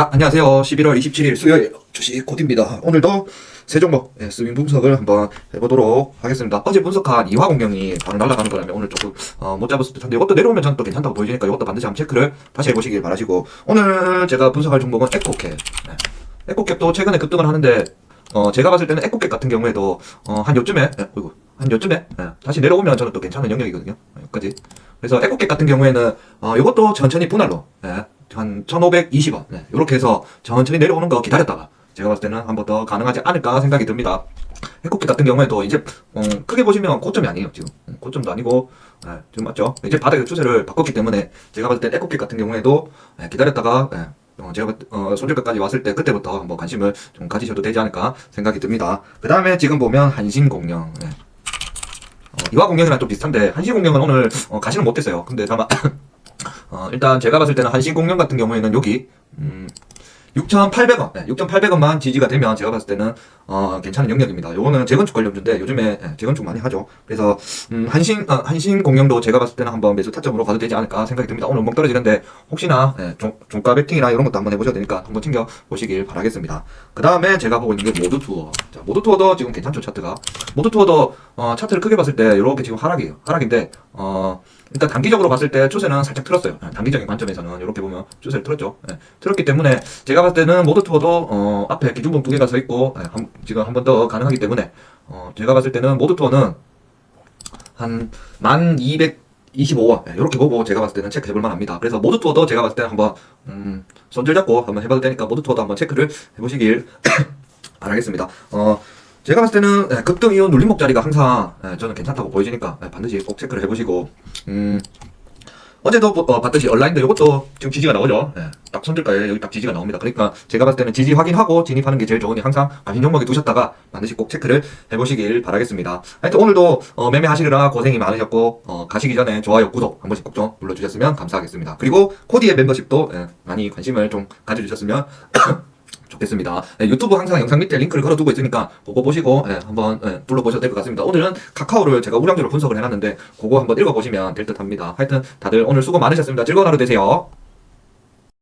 자, 안녕하세요. 11월 27일 수요일 주식 코디입니다. 오늘도 세 종목 예, 스윙 분석을 한번 해보도록 하겠습니다. 어제 분석한 이화공경이 바로 날아가는 거라면 오늘 조금 어, 못 잡았을 듯한데 이것도 내려오면 저는 또 괜찮다고 보이니까 이것도 반드시 한번 체크를 다시 해보시길 바라시고 오늘 제가 분석할 종목은 에코캡. 예. 에코캡도 최근에 급등을 하는데 어, 제가 봤을 때는 에코캡 같은 경우에도 어, 한 요쯤에 예, 어이구, 한 요쯤에 예, 다시 내려오면 저는 또 괜찮은 영역이거든요. 예, 여기까지. 그래서 에코캡 같은 경우에는 어, 이것도 천천히 분할로 예, 한 1,520원 네, 이렇게 해서 천천히 내려오는 거 기다렸다가 제가 봤을 때는 한 번 더 가능하지 않을까 생각이 듭니다. 해코피 같은 경우에도 이제 어, 크게 보시면 고점이 아니에요 지금 음, 고점도 아니고 예, 지금 맞죠? 이제 바닥의 추세를 바꿨기 때문에 제가 봤을 때 에코피 같은 경우에도 예, 기다렸다가 예, 어, 제가 봤- 어, 손절가까지 왔을 때 그때부터 한번 관심을 좀 가지셔도 되지 않을까 생각이 듭니다. 그 다음에 지금 보면 한신공영 예. 어, 이화공영이랑 좀 비슷한데 한신공영은 오늘 어, 가시는 못했어요. 근데 다만 어, 일단 제가 봤을 때는 한신공영 같은 경우에는 여기 음, 6,800원, 네, 6,800원만 지지가 되면 제가 봤을 때는 어, 괜찮은 영역입니다. 요거는 재건축 관련주인데 요즘에 예, 재건축 많이 하죠. 그래서 음, 한신 어, 한신공영도 제가 봤을 때는 한번 매수 타점으로 가도 되지 않을까 생각이 듭니다. 오늘 멍 떨어지는데 혹시나 예, 종, 종가 베팅이나 이런 것도 한번 해보셔야 되니까 한번 챙겨 보시길 바라겠습니다. 그 다음에 제가 보고 있는 게 모드 투어. 자, 모드 투어도 지금 괜찮죠 차트가. 모드 투어도 어, 차트를 크게 봤을 때 이렇게 지금 하락이에요. 하락인데 어, 일단 단기적으로 봤을 때 추세는 살짝 틀었어요. 예, 단기적인 관점에서는 이렇게 보면 추세를 틀었죠. 예, 틀었기 때문에 제가 봤을 때는 모드 투어도 어, 앞에 기준봉 두 개가 서 있고 예, 한- 지금 한 번 더 가능하기 때문에 어, 제가 봤을 때는 모드 투어는 한 1225원 예, 이렇게 보고 제가 봤을 때는 체크해볼 만합니다. 그래서 모드 투어도 제가 봤을 때는 한번 음, 손절 잡고 한번 해봐도 되니까 모드 투어도 한번 체크를 해보시길 바라겠습니다. 어, 제가 봤을 때는 예, 급등 이후 눌림목 자리가 항상 예, 저는 괜찮다고 보여지니까 예, 반드시 꼭 체크를 해보시고 음, 어제도 보- 어, 봤듯이 온라인도 이것도 지금 지지가 나오죠. 예, 딱 손들가에 여기 딱 지지가 나옵니다. 그러니까 제가 봤을 때는 지지 확인하고 진입하는 게 제일 좋으니 항상 관심 종목에 두셨다가 반드시 꼭 체크를 해보시길 바라겠습니다. 하여튼 오늘도 어, 매매하시느라 고생이 많으셨고 어, 가시기 전에 좋아요, 구독 한 번씩 꼭 좀 눌러주셨으면 감사하겠습니다. 그리고 코디의 멤버십도 예, 많이 관심을 좀 가져주셨으면 좋겠습니다. 네, 유튜브 항상 영상 밑에 링크를 걸어두고 있으니까 그거 보시고 예, 한번 예, 둘러보셔도 될 것 같습니다. 오늘은 카카오를 제가 우량주로 분석을 해놨는데 그거 한번 읽어보시면 될 듯합니다. 하여튼 다들 오늘 수고 많으셨습니다. 즐거운 하루 되세요.